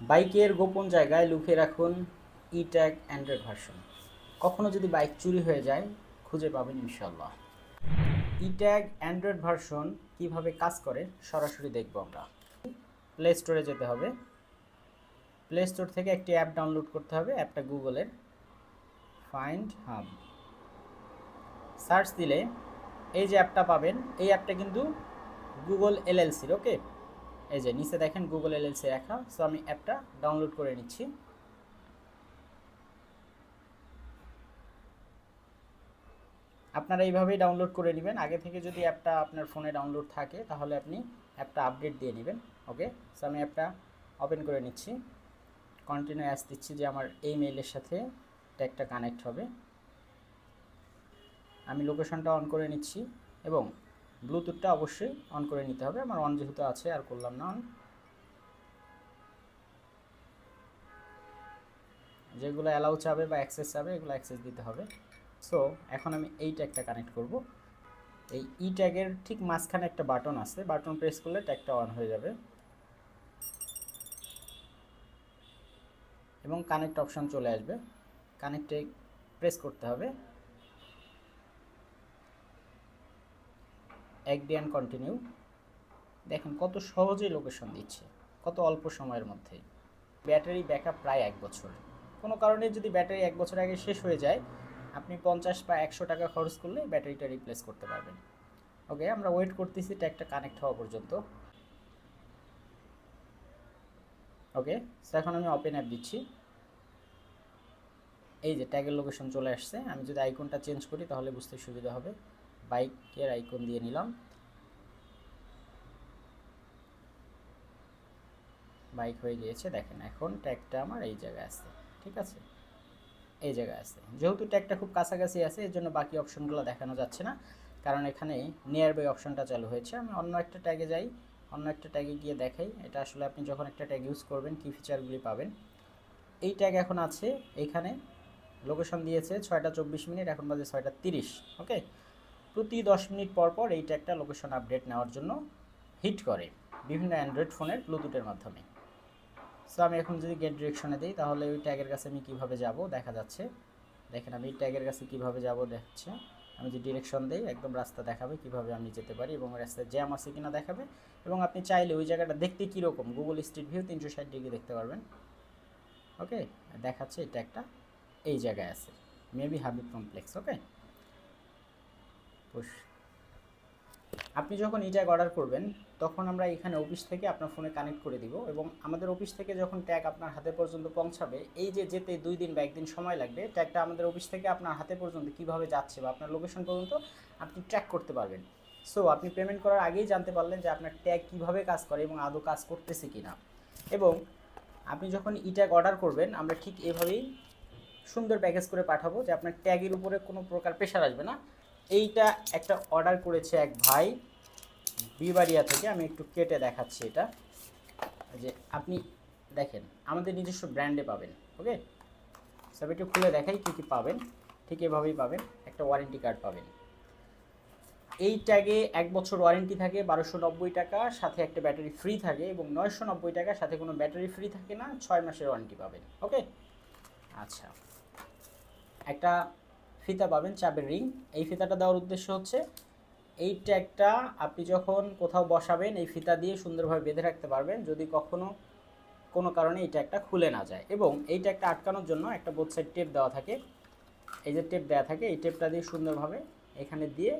বাইকের গোপন জায়গায় লুকিয়ে রাখুন ই ট্যাগ অ্যান্ড্রয়েড ভার্সন কখনো যদি বাইক চুরি হয়ে যায়, খুঁজে পাবেন ইনশাল্লাহ ই ট্যাগ অ্যান্ড্রয়েড ভার্সন কীভাবে কাজ করে, সরাসরি দেখব আমরা। প্লে স্টোরে যেতে হবে। প্লে স্টোর থেকে একটি অ্যাপ ডাউনলোড করতে হবে অ্যাপটা গুগলের। ফাইন্ড হাব সার্চ দিলে এই যে অ্যাপটা পাবেন, এই অ্যাপটা কিন্তু গুগল এলএলসির ওকে এই যে নিচে দেখেন গুগল এল এলএলসি লেখা সো আমি অ্যাপটা ডাউনলোড করে নিচ্ছি। আপনারা এইভাবেই ডাউনলোড করে নেবেন। আগে থেকে যদি অ্যাপটা আপনার ফোনে ডাউনলোড থাকে, তাহলে আপনি অ্যাপটা আপডেট দিয়ে নেবেন ওকে সো আমি অ্যাপটা ওপেন করে নিচ্ছি। কন্টিনিউ অ্যাস দিচ্ছি যে আমার এই মেইলের সাথে ট্যাগটা কানেক্ট হবে। আমি লোকেশনটা অন করে নিচ্ছি এবং ব্লুটুথটা অবশ্যই অন করে নিতে হবে। আমার অন যেহেতু আছে, আর করলাম না অন যেগুলো অ্যালাউ চাবে বা অ্যাক্সেস চাবে, এগুলো অ্যাক্সেস দিতে হবে। সো এখন আমি এই ট্যাগটা কানেক্ট করব। এই ই ট্যাগের ঠিক মাঝখানে একটা বাটন আছে। বাটন প্রেস করলে ট্যাগটা অন হয়ে যাবে। এবং কানেক্ট অপশন চলে আসবে। কানেক্টে প্রেস করতে হবে। অ্যাগ্রি অ্যান্ড কন্টিনিউ দেখেন কত সহজেই লোকেশন দিচ্ছে, কত অল্প সময়ের মধ্যে। ব্যাটারি ব্যাকআপ প্রায় এক বছর। কোনো কারণে যদি ব্যাটারি এক বছর আগে শেষ হয়ে যায়, আপনি পঞ্চাশ বা একশো টাকা খরচ করলে ব্যাটারিটা রিপ্লেস করতে পারবেন। ওকে আমরা ওয়েট করতেছি ট্যাগটা কানেক্ট হওয়া পর্যন্ত। ওকে এখন আমি ওপেন অ্যাপ দিচ্ছি। এই যে ট্যাগের লোকেশন চলে আসছে, আমি যদি আইকনটা চেঞ্জ করি তাহলে বুঝতে সুবিধা হবে। বাইকের আইকন দিয়ে নিলাম। বাইক হয়ে গিয়েছে, দেখেন এখন ট্যাগটা আমার এই জায়গায় আছে, ঠিক আছে? এই জায়গায় আছে। যেহেতু ট্যাগটা খুব কাছাকাছি আছে, এর জন্য বাকি অপশনগুলো দেখানো যাচ্ছে না। কারণ এখানে নিয়ার বাই অপশনটা চালু হয়েছে। আমি অন্য একটা ট্যাগে যাই, অন্য একটা ট্যাগে গিয়ে দেখাই। এটা আসলে আপনি যখন একটা ট্যাগ ইউজ করবেন, কী ফিচারগুলি পাবেন? এই ট্যাগ এখন আছে এইখানে লোকেশন দিয়েছে ছয়টা চব্বিশ মিনিট, এখন বাজে ছয়টা তিরিশ ওকে প্রতি দশ মিনিট পর পর এইটা একটা লোকেশন আপডেট নেওয়ার জন্য হিট করে বিভিন্ন অ্যান্ড্রয়েড ফোনের ব্লুটুথের মাধ্যমে। সো আমি এখন যদি গেট ডিরেকশনে দিই, তাহলে ওই ট্যাগের কাছে আমি কীভাবে যাব দেখা যাচ্ছে। দেখেন আমি ট্যাগের কাছে কীভাবে যাব দেখাচ্ছে আমি যে ডিরেকশন দিই, একদম রাস্তা দেখাবে কীভাবে আমি যেতে পারি এবং রাস্তায় জ্যাম আছে কিনা দেখাবে। এবং আপনি চাইলে ওই জায়গাটা দেখতে কীরকম? গুগল স্ট্রিট ভিউ তিনশো ষাট ডিগ্রি দেখতে পারবেন। ওকে দেখাচ্ছে এটা একটা, এই জায়গায় আছে। Maybe Habib complex okay push আপনি যখন এই ট্যাগ অর্ডার করবেন, তখন আমরা এখানে অফিস থেকে আপনার ফোনে কানেক্ট করে দিব এবং আমাদের অফিস থেকে যখন ট্যাগ আপনার হাতে পর্যন্ত পৌঁছাবে, এই যে যেতে দুই দিন বা একদিন সময় লাগবে ট্যাগটা আমাদের অফিস থেকে আপনার হাতে পর্যন্ত কীভাবে যাচ্ছে বা আপনার লোকেশন পর্যন্ত আপনি ট্র্যাক করতে পারবেন। সো আপনি পেমেন্ট করার আগেই জানতে পারলেন যে আপনার ট্যাগ কীভাবে কাজ করে এবং আদৌ কাজ করতেছে কি না এবং আপনি যখন ই ট্যাগ অর্ডার করবেন, আমরা ঠিক এভাবেই সুন্দর প্যাকেজ করে পাঠাবো যে আপনার ট্যাগের উপরে কোনো প্রকার প্রেশার আসবে না। এইটা একটা অর্ডার করেছে এক ভাই। বিবাড়িয়া থেকে, আমি একটু কেটে দেখাচ্ছি এটা। যে আপনি দেখেন, আমাদের নিজস্ব ব্র্যান্ডে পাবেন ওকে সব একটু খুলে দেখাই কী কী পাবেন। ঠিক এভাবেই পাবেন, একটা ওয়ারেন্টি কার্ড পাবেন। এই ট্যাগে এক বছর ওয়ারেন্টি থাকে, বারোশো নব্বই টাকা, সাথে একটা ব্যাটারি ফ্রি থাকে এবং নয়শো নব্বই টাকা, সাথে কোনো ব্যাটারি ফ্রি থাকে না, ছয় মাসের ওয়ারেন্টি পাবেন ওকে আচ্ছা। একটা ফিতা পাবেন চাবের রিং। এই ফিতাটা দেওয়ার উদ্দেশ্য হচ্ছে এই ট্যাগটা আপনি যখন কোথাও বসাবেন, এই ফিতা দিয়ে সুন্দরভাবে বেঁধে রাখতে পারবেন। যদি কখনো কোনো কারণে এই ট্যাগটা খুলে না যায় এবং এই ট্যাগটা আটকানোর জন্য একটা বোথ সাইড টেপ দেওয়া থাকে। এই যে টেপ দেওয়া থাকে, এই টেপটা দিয়ে সুন্দরভাবে এখানে দিয়ে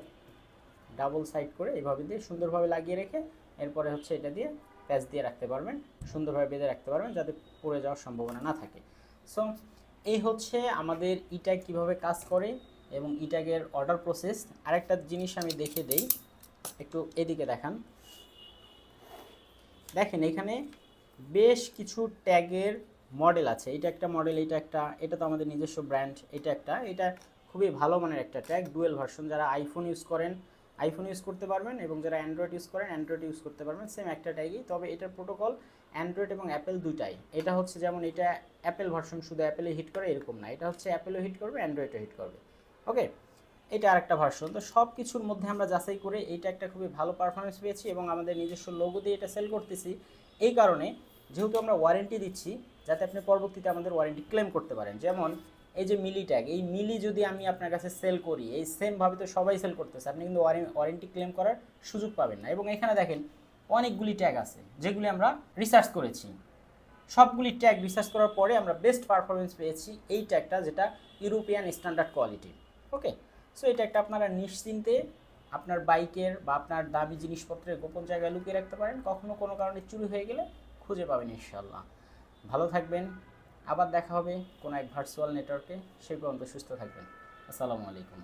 ডাবল সাইড করে এইভাবে দিয়ে সুন্দরভাবে লাগিয়ে রেখে এরপরে হচ্ছে এটা দিয়ে প্যাচ দিয়ে রাখতে পারবেন, সুন্দরভাবে বেঁধে রাখতে পারবেন যাতে পড়ে যাওয়ার সম্ভাবনা না থাকে। সো এই হচ্ছে আমাদের ইট্যাগ কীভাবে কাজ করে এবং ইট্যাগের অর্ডার প্রসেস আরেকটা জিনিস আমি দেখে দেই, একটু এদিকে দেখান। দেখেন, এখানে বেশ কিছু ট্যাগের মডেল আছে। এটা একটা মডেল এটা একটা, এটা তো আমাদের নিজস্ব ব্র্যান্ড এটা একটা। এটা খুবই ভালো মানের একটা ট্যাগ ডুয়েল ভার্সন যারা আইফোন ইউজ করেন আইফোন ইউজ করতে পারবেন এবং যারা অ্যান্ড্রয়েড ইউজ করেন অ্যান্ড্রয়েড ইউজ করতে পারবেন সেম একটা ট্যাগই তবে এটার প্রোটোকল অ্যান্ড্রয়েড এবং অ্যাপেল দুইটাই। এটা হচ্ছে যেমন এটা অ্যাপেল ভার্সন শুধু অ্যাপেলে হিট করে, এরকম না। এটা হচ্ছে অ্যাপেলও হিট করবে অ্যান্ড্রয়েডও হিট করবে। ওকে এটা আরেকটা ভার্সন তো সব কিছুর মধ্যে আমরা যাচাই করে এইটা একটা খুবই ভালো পারফরমেন্স পেয়েছি এবং আমাদের নিজস্ব লোগো দিয়ে এটা সেল করতেছি। এই কারণে যেহেতু আমরা ওয়ারেন্টি দিচ্ছি, যাতে আপনি পরবর্তীতে আমাদের ওয়ারেন্টি ক্লেম করতে পারেন। যেমন এই যে মিলি ট্যাগ এই মিলি যদি আমি আপনার কাছে সেল করি, এই সেমভাবে তো সবাই সেল করতেছে, আপনি কিন্তু ওয়ারেন্টি ক্লেম করার সুযোগ পাবেন না। এবং এখানে দেখেন অনেকগুলি ট্যাগ আছে, যেগুলি আমরা রিসার্চ করেছি। সবগুলি ট্যাগ রিসার্চ করার পরে আমরা বেস্ট পারফরমেন্স পেয়েছি এই ট্যাগটা যেটা European standard quality okay so এটা একটা আপনারা নিশ্চিন্তে আপনার বাইকের বা আপনার দামি জিনিসপত্রের গোপন জায়গায় লুকিয়ে রাখতে পারেন। কখনো কোনো কারণে চুরি হয়ে গেলে খুঁজে পাবেন ইনশাল্লাহ ভালো থাকবেন। আবার দেখা হবে কোনো এক ভার্চুয়াল নেটওয়ার্কে সেই পর্যন্ত সুস্থ থাকবেন। আসসালামু আলাইকুম।